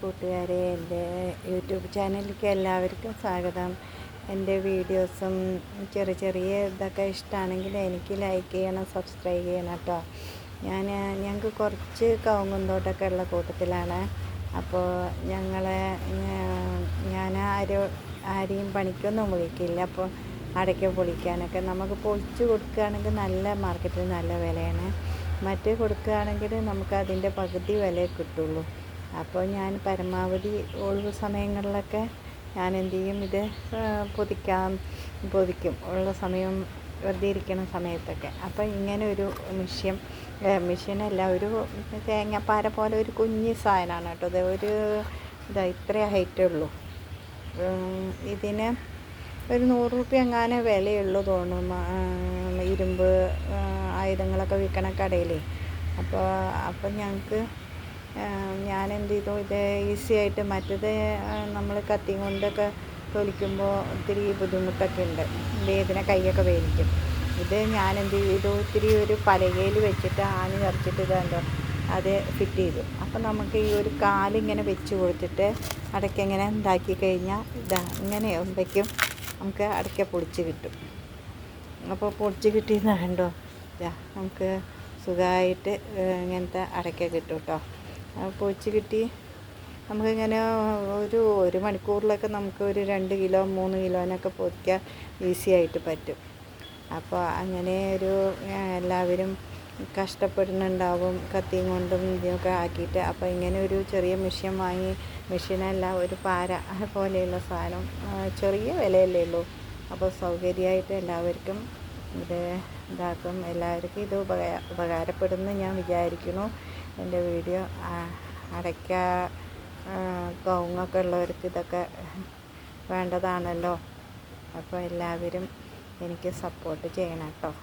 കൂട്ടുകാരെ എന്റെ യൂട്യൂബ് ചാനലിലേക്ക് എല്ലാവർക്കും സ്വാഗതം. എന്റെ വീഡിയോസും ചെറിയ ചെറിയ ഇതൊക്കെ ഇഷ്ടമാണെങ്കിൽ എനിക്ക് ലൈക്ക് ചെയ്യണം സബ്സ്ക്രൈബ് ചെയ്യണം കേട്ടോ ഞാൻ ഞങ്ങൾക്ക് കുറച്ച് കവുങ്ങുന്തോട്ടമൊക്കെ ഉള്ള കൂട്ടത്തിലാണ്. അപ്പോൾ ഞങ്ങളെ ഞാൻ ആരും ആരെയും പണിക്കൊന്നും വിളിക്കില്ല. അപ്പോൾ അടയ്ക്ക പൊളിക്കാനൊക്കെ നമുക്ക് പൊളിച്ച് കൊടുക്കുകയാണെങ്കിൽ നല്ല മാർക്കറ്റിൽ നല്ല വിലയാണ്. മറ്റേ കൊടുക്കുകയാണെങ്കിൽ നമുക്ക് അതിന്റെ പകുതി വില കിട്ടുള്ളൂ. അപ്പോൾ ഞാൻ പരമാവധി ഒഴിവ് സമയങ്ങളിലൊക്കെ ഞാൻ എന്ത് ചെയ്യും ഇത് പൊതിക്കാൻ പൊതിക്കും ഉള്ള സമയം വെറുതെ ഇരിക്കുന്ന സമയത്തൊക്കെ. അപ്പോൾ ഇങ്ങനെ ഒരു മിഷ്യൻ മിഷ്യനല്ല ഒരു തേങ്ങാപ്പാര പോലെ ഒരു കുഞ്ഞ് സാധനമാണ് കേട്ടോ ഇത്. ഒരു ഇതാ ഇത്രേ ഹൈറ്റേ ഉള്ളൂ. ഇതിന് ഒരു നൂറ് റുപ്യ എങ്ങാനേ വിലയുള്ളൂ തോന്നും ഇരുമ്പ് ആയുധങ്ങളൊക്കെ വിൽക്കണ കടയിലേ. അപ്പോൾ അപ്പം ഞങ്ങൾക്ക് ഞാൻ എന്ത് ചെയ്തു ഇത് ഈസി ആയിട്ട് മറ്റത് നമ്മൾ കത്തി കൊണ്ടൊക്കെ തൊലിക്കുമ്പോൾ ഒത്തിരി ബുദ്ധിമുട്ടൊക്കെ ഉണ്ട് വേദന കൈയൊക്കെ വേദിക്കും ഇത് ഞാൻ എന്ത് ചെയ്തു ഒത്തിരി ഒരു പലകയിൽ വെച്ചിട്ട് ആണി നിറച്ചിട്ട് ഇതുണ്ടോ അത് ഫിറ്റ് ചെയ്തു അപ്പം നമുക്ക് ഈ ഒരു കാലിങ്ങനെ വെച്ച് കൊടുത്തിട്ട് അടയ്ക്ക ഇങ്ങനെ ഉണ്ടാക്കി കഴിഞ്ഞാൽ ഇതാ ഇങ്ങനെ വയ്ക്കും നമുക്ക് അടയ്ക്ക പൊടിച്ച് കിട്ടും. അപ്പോൾ പൊടിച്ച് കിട്ടിയെന്ന് കണ്ടോ? ഇതാ നമുക്ക് സുഖമായിട്ട് ഇങ്ങനത്തെ അടയ്ക്ക കിട്ടും കേട്ടോ പൊടിച്ച് കിട്ടി. നമുക്കിങ്ങനെ ഒരു ഒരു മണിക്കൂറിലൊക്കെ നമുക്ക് ഒരു രണ്ട് കിലോ മൂന്ന് കിലോനൊക്കെ പൊതിക്കാൻ ഈസി ആയിട്ട് പറ്റും. അപ്പോൾ അങ്ങനെ ഒരു എല്ലാവരും കഷ്ടപ്പെടുന്നുണ്ടാവും കത്തിയും കൊണ്ടും ഇതൊക്കെ ആക്കിയിട്ട്. അപ്പോൾ ഇങ്ങനെ ഒരു ചെറിയ മെഷീൻ വാങ്ങി മെഷീനല്ല ഒരു പാര പോലെയുള്ള സാധനം ചെറിയ വിലയല്ലേ ഉള്ളൂ. അപ്പോൾ സൗകര്യമായിട്ട് എല്ലാവർക്കും ഇത് ഇതാക്കും. എല്ലാവർക്കും ഇത് ഉപകാര ഉപകാരപ്പെടുമെന്ന് ഞാൻ വിചാരിക്കുന്നു. എന്റെ വീഡിയോ അടയ്ക്ക കവുങ്ങൊക്കെ ഉള്ളവർക്ക് ഇതൊക്കെ വേണ്ടതാണല്ലോ. അപ്പോൾ എല്ലാവരും എനിക്ക് സപ്പോർട്ട് ചെയ്യണം കേട്ടോ.